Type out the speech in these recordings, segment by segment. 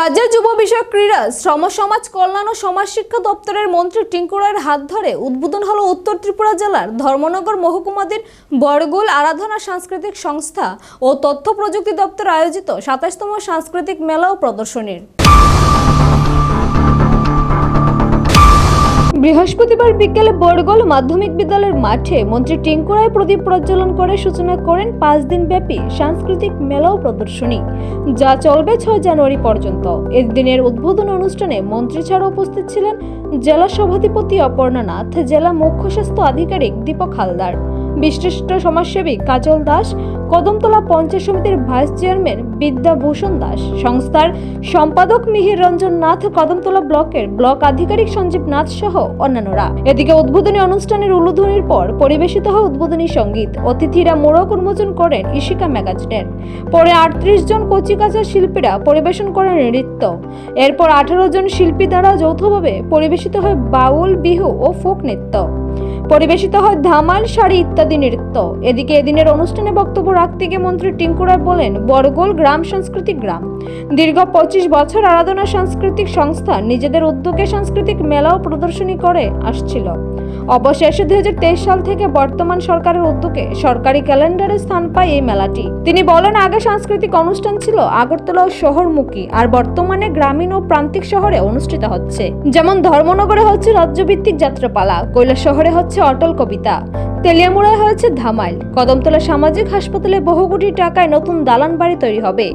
রাজ্যের যুব বিষয়ক ক্রীড়া, শ্রম সমাজ, কল্যাণ ও সমাজ শিক্ষা দপ্তরের মন্ত্রী টিঙ্কু রায়ের হাত ধরে উদ্বোধন হলো উত্তর ত্রিপুরা জেলার ধর্মনগর মহকুমাদের বরগোল আরাধনা সাংস্কৃতিক সংস্থা ও তথ্য প্রযুক্তি দপ্তর আয়োজিত সাতাশতম সাংস্কৃতিক মেলা ও প্রদর্শনীর। বৃহস্পতিবার বিকেলে বড়গোল মাধ্যমিক বিদ্যালয়ের মাঠে মন্ত্রী টিঙ্কুরায় প্রদীপ প্রজ্বলন করে সূচনা করেন পাঁচ দিন ব্যাপী সাংস্কৃতিক মেলা ও প্রদর্শনী, যা চলবে ছয় জানুয়ারি পর্যন্ত। এর দিনের উদ্বোধন অনুষ্ঠানে মন্ত্রী ছাড়া উপস্থিত ছিলেন জেলা সভাধিপতি অপর্ণা নাথ, জেলা মুখ্য স্বাস্থ্য আধিকারিক দীপক হালদার, বিশিষ্ট সমাজসেবী কাজল দাস কদমতলা পঞ্চায়েত সমিতির ভাইস চেয়ারম্যান বিদ্যাভূষণ দাস, সংস্থার সম্পাদক মিহির রঞ্জন নাথ, কদমতলা ব্লকের ব্লক আধিকারিক সঞ্জীব নাথ সহ অন্যান্যরা। এদিকে উদ্বোধনী অনুষ্ঠানের উলুধ্বনির পর পরিবেশিত হয় উদ্বোধনী সংগীত। অতিথিরা মোড়ক উন্মোচন করেন ইশিকা ম্যাগাজিনের। পরে আটত্রিশ জন কচিকাঁচা শিল্পীরা পরিবেশন করেন নৃত্য। এরপর আঠারো জন শিল্পী দ্বারা যৌথভাবে পরিবেশিত হয় বাউল, বিহু ও ফোক নৃত্য। পরিবেশিত হয় ধামাল শাড়ি ইত্যাদি নৃত্য। এদিকে এদিনের অনুষ্ঠানে বক্তব্য রাখতে গিয়ে মন্ত্রী টিঙ্কু রায় বলেন বরগোল গ্রাম সাংস্কৃতিক গ্রাম। দীর্ঘ পঁচিশ বছর আরাধনা সাংস্কৃতিক সংস্থা নিজেদের উদ্যোগে সাংস্কৃতিক মেলাও প্রদর্শনী করে, আসছিল। অবশেষে দুই সাল থেকে বর্তমান সরকারের উদ্যোগে সরকারি ক্যালেন্ডারে স্থান পায় এই মেলাটি। তিনি বলেন, আগে সাংস্কৃতিক অনুষ্ঠান ছিল আগরতলা ও শহরমুখী, আর বর্তমানে গ্রামীণ ও প্রান্তিক শহরে অনুষ্ঠিত হচ্ছে। যেমন ধর্মনগরে হচ্ছে রাজ্যভিত্তিক যাত্রাপালা কৈলাস শহরে হচ্ছে অটল কবিতা। তেলিয়ামুড়ায় হয়েছে ধামাইল কদমতলা সামাজিক হাসপাতালে বহু কোটি টাকায় নতুন দালান বাড়ি তৈরি হবে।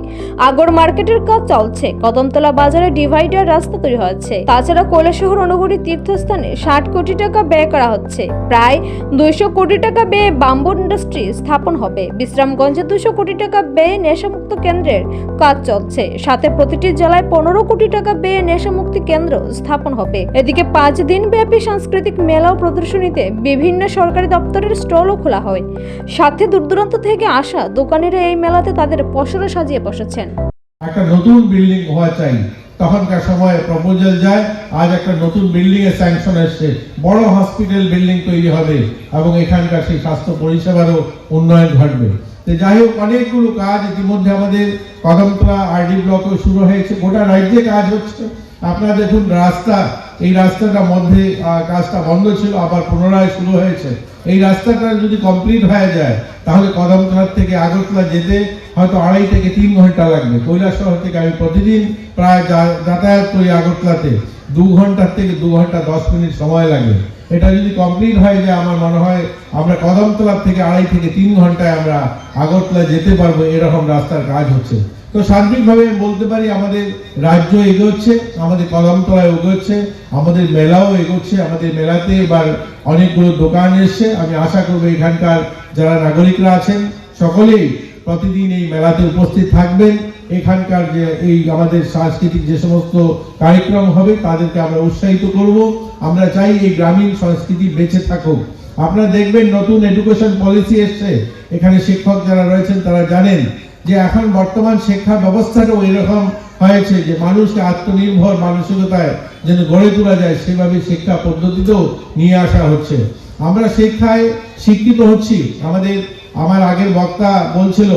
আগর মার্কেটের কাজ চলছে। কদমতলা বাজারে ডিভাইডার রাস্তা তৈরি হচ্ছে তাছাড়া কৈলাসহর অনুগুড়ি তীর্থস্থানে ষাট কোটি টাকা ব্যয় করা হচ্ছে। প্রায় দুইশো কোটি টাকা ব্যয়ে বাম্বু ইন্ডাস্ট্রি স্থাপন হবে। বিশ্রামগঞ্জে দুশো কোটি টাকা ব্যয়ে নেশামুক্ত কেন্দ্রের কাজ চলছে। সাথে প্রতিটি জেলায় পনেরো কোটি টাকা ব্যয়ে নেশামুক্তি কেন্দ্র স্থাপন হবে। এদিকে পাঁচ দিন ব্যাপী সাংস্কৃতিক মেলা ও প্রদর্শনীতে বিভিন্ন সরকারি দপ্তরের স্টলও খোলা হয়। সাথে দূর থেকে আসা দোকানিরা এই মেলাতে তাদের পসরা সাজিয়ে বসেছেন। একটা নতুন বিল্ডিং হওয়া চাই। তখনকার সময় প্রপোজাল যায়, আজ একটা নতুন বিল্ডিং এর স্যাংশন এসছে। বড় হসপিটাল বিল্ডিং তৈরি হবে এবং এখানকার সেই স্বাস্থ্য পরিষেবারও উন্নয়ন ঘটবে। তো যাই হোক, অনেকগুলো কাজ ইতিমধ্যে আমাদের কদমতলা আরডি ব্লকেও শুরু হয়েছে। গোটা রাজ্যে কাজ হচ্ছে। আপনারা দেখুন, রাস্তা, এই রাস্তাটা মধ্যে কাজটা বন্ধ ছিল, আবার পুনরায় শুরু হয়েছে। এই রাস্তাটা যদি কমপ্লিট হয়ে যায়, তাহলে কদমতলার থেকে আগরতলা যেতে হয়তো আড়াই থেকে তিন ঘণ্টা লাগবে। কৈলাসহর থেকে আমি প্রতিদিন প্রায় যাতায়াত করি আগরতলাতে। দু ঘণ্টার থেকে দু ঘণ্টা দশ মিনিট সময় লাগে। এটা যদি কমপ্লিট হয়ে যায়, আমার মনে হয় আমরা কদমতলার থেকে আড়াই থেকে তিন ঘন্টায় আমরা আগরতলা যেতে পারব, এরকম রাস্তার কাজ হচ্ছে। তো সার্বিকভাবে বলতে পারি আমাদের রাজ্য এগোচ্ছে, আমাদের কদমতলা এগোচ্ছে, আমাদের মেলাও এগোচ্ছে, আমাদের মেলাতে এবার অনেকগুলো দোকান এসছে। আমি আশা করব এখানকার যারা নাগরিকরা আছেন, সকলেই প্রতিদিন এই মেলাতে উপস্থিত থাকবেন। এখানকার যে এই আমাদের সাংস্কৃতিক যে সমস্ত কার্যক্রম হবে, তাদেরকে আমরা উৎসাহিত করব। আমরা চাই এই গ্রামীণ সংস্কৃতি বেঁচে থাকুক। আপনারা দেখবেন নতুন এডুকেশন পলিসি এসছে। এখানে শিক্ষক যারা রয়েছেন, তারা জানেন যে এখন বর্তমান শিক্ষা ব্যবস্থাটাও এরকম হয়েছে যে মানুষকে আত্মনির্ভর মানসিকতায় যেন গড়ে তোলা যায়, সেভাবে শিক্ষা পদ্ধতিতেও নিয়ে আসা হচ্ছে। আমরা শিক্ষায় শিক্ষিত হচ্ছি। আমাদের, আমার আগের বক্তা বলছিল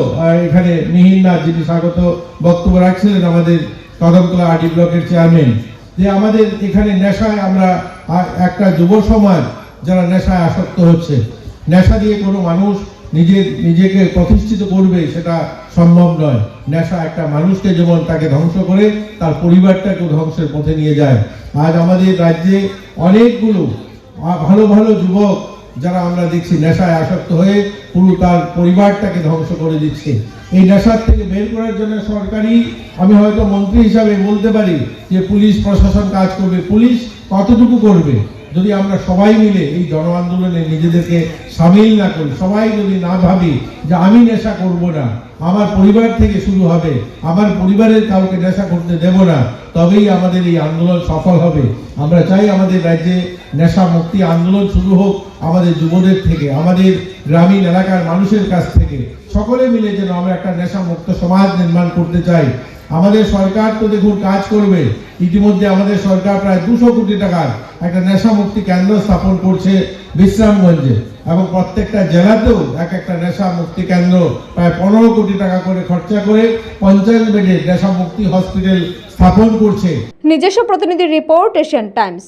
এখানে মিহিন্না যিনি স্বাগত বক্তব্য রাখছিলেন, আমাদের কদমতলা আর্টি ব্লকের চেয়ারম্যান, যে আমাদের এখানে নেশায় আমরা একটা যুব সমাজ যারা নেশায় আসক্ত হচ্ছে। নেশা দিয়ে কোনো মানুষ নিজের নিজেকে প্রতিষ্ঠিত করবে সেটা সম্ভব নয়। নেশা একটা মানুষকে যেমন তাকে ধ্বংস করে, তার পরিবারটাকেও ধ্বংসের পথে নিয়ে যায়। আজ আমাদের রাজ্যে অনেকগুলো ভালো ভালো যুবক যারা আমরা দেখছি নেশায় আসক্ত হয়ে পুরো তার পরিবারটাকে ধ্বংস করে দিচ্ছে। এই নেশার থেকে বের করার জন্য সরকারি, আমি হয়তো মন্ত্রী হিসাবে বলতে পারি যে পুলিশ, প্রশাসন কাজ করবে। পুলিশ কতটুকু করবে? যদি আমরা সবাই মিলে এই জন আন্দোলনে নিজেদেরকে সামিল না করি, সবাই যদি না ভাবি যে আমি নেশা করব না, আমার পরিবার থেকে শুরু হবে, আমার পরিবারের কাউকে নেশা করতে দেব না, তবেই আমাদের এই আন্দোলন সফল হবে। আমরা চাই আমাদের রাজ্যে নেশা মুক্তি আন্দোলন শুরু হোক আমাদের যুবদের থেকে, আমাদের গ্রামীণ এলাকার মানুষের কাছ থেকে। সকলে মিলে যেন আমরা একটা নেশা মুক্ত সমাজ নির্মাণ করতে চাই। আমাদের সরকার তো দেখুন কাজ করবে। ইতিমধ্যে আমাদের সরকার প্রায় দুশো কোটি টাকার একটা নেশা মুক্তি কেন্দ্র স্থাপন করছে বিশ্রামগঞ্জে। এবং প্রত্যেকটা জেলাতেও এক একটা নেশা মুক্তি কেন্দ্র প্রায় পনেরো কোটি টাকা করে খরচা করে পঞ্চায়েত বেডে নেশা মুক্তি হসপিটাল স্থাপন করছে। নিজস্ব প্রতিনিধি রিপোর্ট এশিয়ান টাইমস।